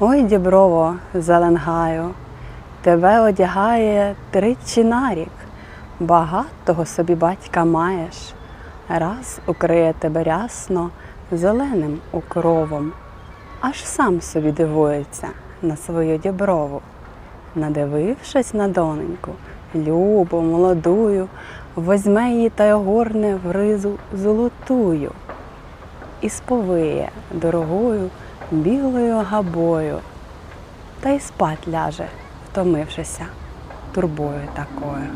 Ой, діброво, заленгаю, тебе одягає тричі на рік, багатого собі батька маєш, раз укриє тебе рясно зеленим укровом, аж сам собі дивується на свою діброву. Надивившись на доненьку, любу, молодую, возьме її та й огорне в ризу золотую. І сповиє дорогою білою габою, та й спать ляже, втомившися турбою такою.